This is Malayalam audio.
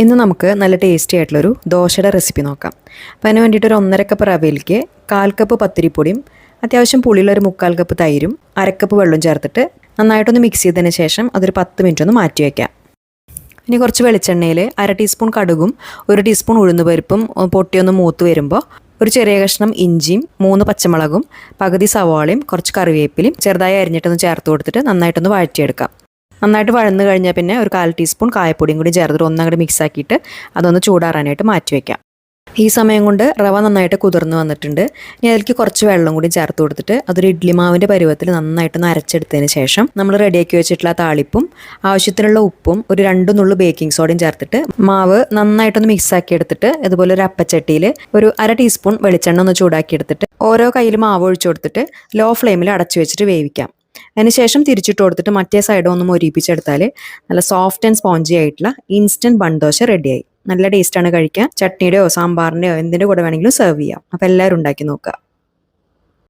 ഇന്ന് നമുക്ക് നല്ല ടേസ്റ്റി ആയിട്ടുള്ളൊരു ദോശയുടെ റെസിപ്പി നോക്കാം. അപ്പോൾ അതിന് വേണ്ടിയിട്ട് ഒരു ഒന്നര കപ്പ് റവയിലേക്ക് കാൽ കപ്പ് പത്തിരിപ്പൊടിയും അത്യാവശ്യം പുളിയുള്ള ഒരു മുക്കാൽ കപ്പ് തൈരും അരക്കപ്പ് വെള്ളവും ചേർത്തിട്ട് നന്നായിട്ടൊന്ന് മിക്സ് ചെയ്തതിന് ശേഷം അതൊരു പത്ത് മിനിറ്റ് ഒന്ന് മാറ്റി വയ്ക്കാം ഇനി കുറച്ച് വെളിച്ചെണ്ണയിൽ അര ടീസ്പൂൺ കടുകും ഒരു ടീസ്പൂൺ ഉഴുന്നുപരിപ്പും പൊട്ടിയൊന്ന് മൂത്ത് വരുമ്പോൾ ഒരു ചെറിയ കഷ്ണം ഇഞ്ചിയും മൂന്ന് പച്ചമുളകും പകുതി സവാളയും കുറച്ച് കറിവേപ്പിലയും ചെറുതായി അരിഞ്ഞിട്ടൊന്ന് ചേർത്ത് കൊടുത്തിട്ട് നന്നായിട്ടൊന്ന് വഴറ്റിയെടുക്കാം. നന്നായിട്ട് വഴന്ന് കഴിഞ്ഞാൽ പിന്നെ ഒരു കാൽ ടീസ്പൂൺ കായപ്പൊടിയും കൂടി ചേർത്തിട്ട് ഒന്നങ്ങോട്ട് മിക്സ് ആക്കിയിട്ട് അതൊന്ന് ചൂടാറാനായിട്ട് മാറ്റി വയ്ക്കാം ഈ സമയം കൊണ്ട് റവ നന്നായിട്ട് കുതിർന്ന് വന്നിട്ടുണ്ട്. ഇനി അതിലേക്ക് കുറച്ച് വെള്ളം കൂടി ചേർത്ത് കൊടുത്തിട്ട് അതൊരു ഇഡ്ലി മാവിന്റെ പരുവത്തിൽ നന്നായിട്ട് അരച്ചെടുത്തതിന് ശേഷം നമ്മൾ റെഡിയാക്കി വെച്ചിട്ടുള്ള താളിപ്പും ആവശ്യത്തിനുള്ള ഉപ്പും ഒരു രണ്ട് നുള്ളു ബേക്കിംഗ് സോഡയും ചേർത്തിട്ട് മാവ് നന്നായിട്ടൊന്ന് മിക്സ് ആക്കി എടുത്തിട്ട് അതുപോലെ ഒരു അപ്പച്ചട്ടിയിൽ ഒരു അര ടീസ്പൂൺ വെളിച്ചെണ്ണ ഒന്ന് ചൂടാക്കി എടുത്തിട്ട് ഓരോ കയ്യിൽ മാവ് ഒഴിച്ചു കൊടുത്തിട്ട് ലോ ഫ്ലെയിമിൽ അടച്ചു വെച്ചിട്ട് വേവിക്കാം. അതിനുശേഷം തിരിച്ചിട്ട് കൊടുത്തിട്ട് മറ്റേ സൈഡ് ഒന്ന് മൊരിപ്പിച്ചെടുത്താൽ നല്ല സോഫ്റ്റ് ആൻഡ് സ്പോഞ്ചി ആയിട്ടുള്ള ഇൻസ്റ്റന്റ് ബൺദോശ റെഡിയായി നല്ല ടേസ്റ്റാണ് കഴിക്കാൻ. ചട്നിയുടെയോ സാമ്പാറിന്റെയോ എന്തിന്റെ കൂടെ വേണമെങ്കിലും സെർവ് ചെയ്യാം. അപ്പോൾ എല്ലാവരും ഉണ്ടാക്കി നോക്കുക.